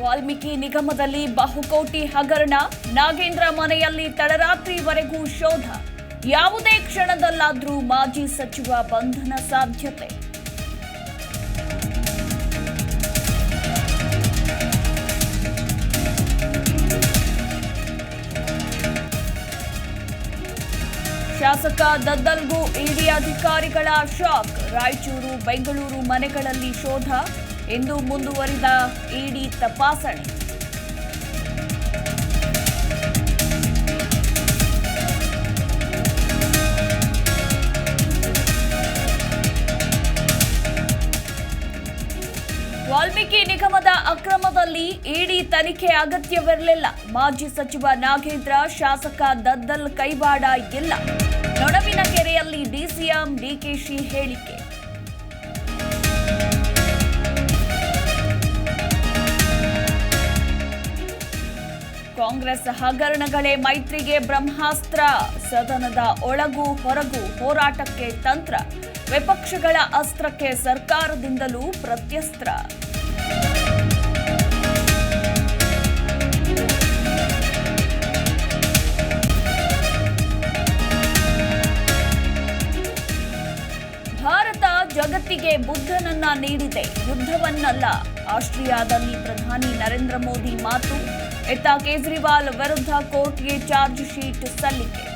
ವಾಲ್ಮೀಕಿ ನಿಗಮದಲ್ಲಿ ಬಹುಕೋಟಿ ಹಗರಣ. ನಾಗೇಂದ್ರ ಮನೆಯಲ್ಲಿ ತಡರಾತ್ರಿವರೆಗೂ ಶೋಧ. ಯಾವುದೇ ಕ್ಷಣದಲ್ಲಾದರೂ ಮಾಜಿ ಸಚಿವ ಬಂಧನ ಸಾಧ್ಯತೆ. ಶಾಸಕ ದದ್ದಲ್ಗೂ ಇಡಿ ಅಧಿಕಾರಿಗಳ ಶಾಕ್. ರಾಯಚೂರು, ಬೆಂಗಳೂರು ಮನೆಗಳಲ್ಲಿ ಶೋಧ. ಇಂದು ಮುಂದುವರಿದ ಇಡಿ ತಪಾಸಣೆ. ವಾಲ್ಮೀಕಿ ನಿಗಮದ ಅಕ್ರಮದಲ್ಲಿ ಇಡಿ ತನಿಖೆ ಅಗತ್ಯವಿರಲಿಲ್ಲ. ಮಾಜಿ ಸಚಿವ ನಾಗೇಂದ್ರ, ಶಾಸಕ ದದ್ದಲ್ ಕೈವಾಡ ಇಲ್ಲ. ನೊಡವಿನ ಕೆರೆಯಲ್ಲಿ ಡಿಸಿಎಂ ಡಿಕೆಶಿ ಹೇಳಿಕೆ. ಕಾಂಗ್ರೆಸ್ ಹಗರಣಗಳೇ ಮೈತ್ರಿಗೆ ಬ್ರಹ್ಮಾಸ್ತ್ರ. ಸದನದ ಒಳಗೂ ಹೊರಗೂ ಹೋರಾಟಕ್ಕೆ ತಂತ್ರ. ವಿಪಕ್ಷಗಳ ಅಸ್ತ್ರಕ್ಕೆ ಸರ್ಕಾರದಿಂದಲೂ ಪ್ರತ್ಯಸ್ತ್ರ. ಭಾರತ ಜಗತ್ತಿಗೆ ಬುದ್ಧನನ್ನ ನೀಡಿದೆ. ಯುದ್ಧವನ್ನಲ್ಲ. ಆಸ್ಟ್ರಿಯಾದಲ್ಲಿ ಪ್ರಧಾನಿ ನರೇಂದ್ರ ಮೋದಿ ಮಾತು. ಇತ್ತ ಕೇಜ್ರಿವಾಲ್ ವಿರುದ್ಧ ಕೋರ್ಟ್ಗೆ ಚಾರ್ಜ್ ಶೀಟ್ ಸಲ್ಲಿಕೆ